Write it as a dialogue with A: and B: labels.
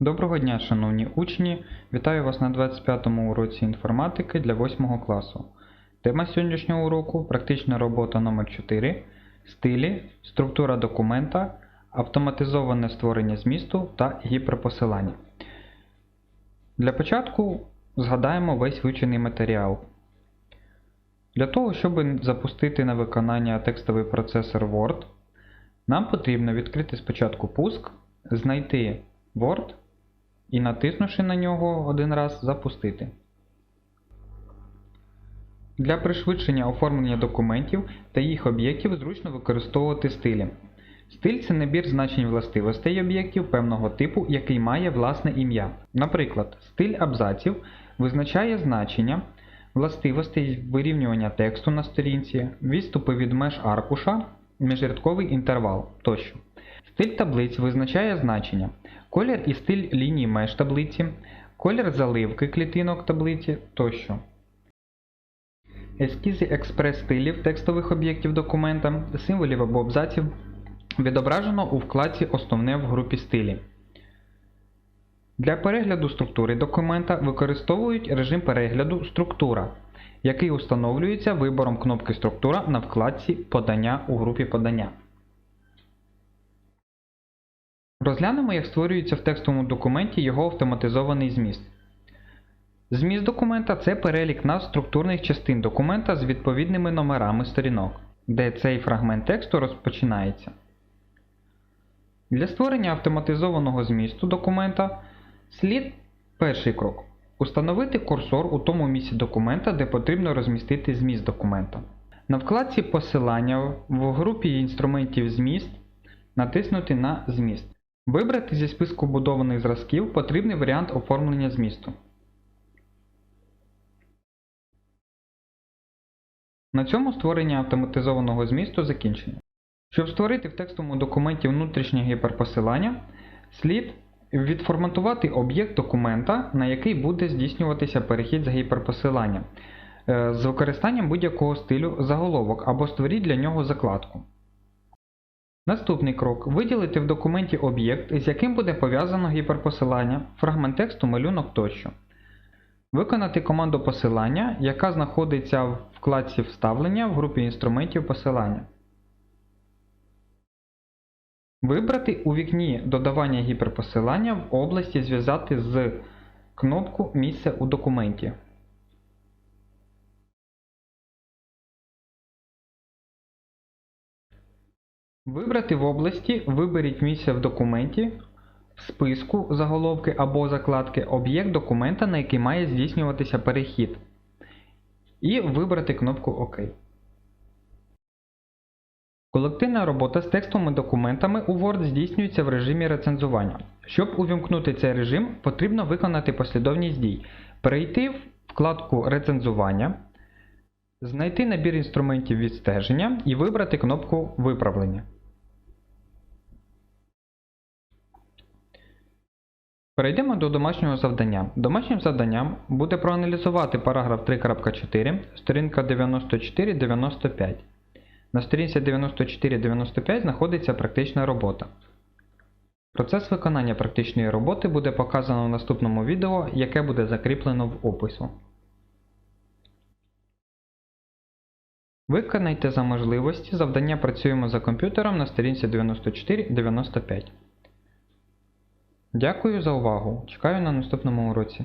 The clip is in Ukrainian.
A: Доброго дня, шановні учні! Вітаю вас на 25-му уроці інформатики для 8 класу. Тема сьогоднішнього уроку практична робота номер 4 стилі, структура документа, автоматизоване створення змісту та гіперпосилання. Для початку згадаємо весь вивчений матеріал. Для того, щоб запустити на виконання текстовий процесор Word, нам потрібно відкрити спочатку пуск, знайти Word і натиснувши на нього один раз запустити. Для пришвидшення оформлення документів та їх об'єктів зручно використовувати стилі. Стиль це набір значень властивостей об'єктів певного типу, який має власне ім'я. Наприклад, стиль абзаців визначає значення властивостей вирівнювання тексту на сторінці, відступи від меж аркуша, міжрядковий інтервал тощо. Стиль таблиць визначає значення, колір і стиль ліній меж таблиці, колір заливки клітинок таблиці тощо. Ескізи експрес-стилів текстових об'єктів документа, символів або абзаців відображено у вкладці Основне в групі стилі. Для перегляду структури документа використовують режим перегляду Структура, який установлюється вибором кнопки Структура на вкладці Подання у групі подання. Розглянемо, як створюється в текстовому документі його автоматизований зміст. Зміст документа це перелік назв структурних частин документа з відповідними номерами сторінок, де цей фрагмент тексту розпочинається. Для створення автоматизованого змісту документа слід перший крок установити курсор у тому місці документа, де потрібно розмістити зміст документа. На вкладці Посилання в групі інструментів зміст натиснути на Зміст. Вибрати зі списку будованих зразків потрібний варіант оформлення змісту. На цьому створення автоматизованого змісту закінчено. Щоб створити в текстовому документі внутрішнє гіперпосилання, слід відформатувати об'єкт документа, на який буде здійснюватися перехід з гіперпосилання, е, з використанням будь-якого стилю заголовок або створіть для нього закладку. Наступний крок виділити в документі об'єкт, з яким буде пов'язано гіперпосилання, фрагмент тексту, малюнок тощо. Виконати команду посилання, яка знаходиться в вкладці Вставлення в групі інструментів посилання. Вибрати у вікні додавання гіперпосилання в області Зв'язати з кнопку Місце у документі. Вибрати в області Виберіть місце в документі в списку заголовки або закладки об'єкт документа, на який має здійснюватися перехід. І вибрати кнопку ОК. Колективна робота з текстовими документами у Word здійснюється в режимі рецензування. Щоб увімкнути цей режим, потрібно виконати послідовність дій. Перейти в вкладку Рецензування, знайти набір інструментів відстеження і вибрати кнопку Виправлення. Перейдемо до домашнього завдання. Домашнім завданням буде проаналізувати параграф 3.4, сторінка 94-95. На сторінці 94-95 знаходиться практична робота. Процес виконання практичної роботи буде показано в наступному відео, яке буде закріплено в опису. Виконайте за можливості завдання працюємо за комп'ютером на сторінці 94-95. Дякую за увагу. Чекаю на наступному уроці.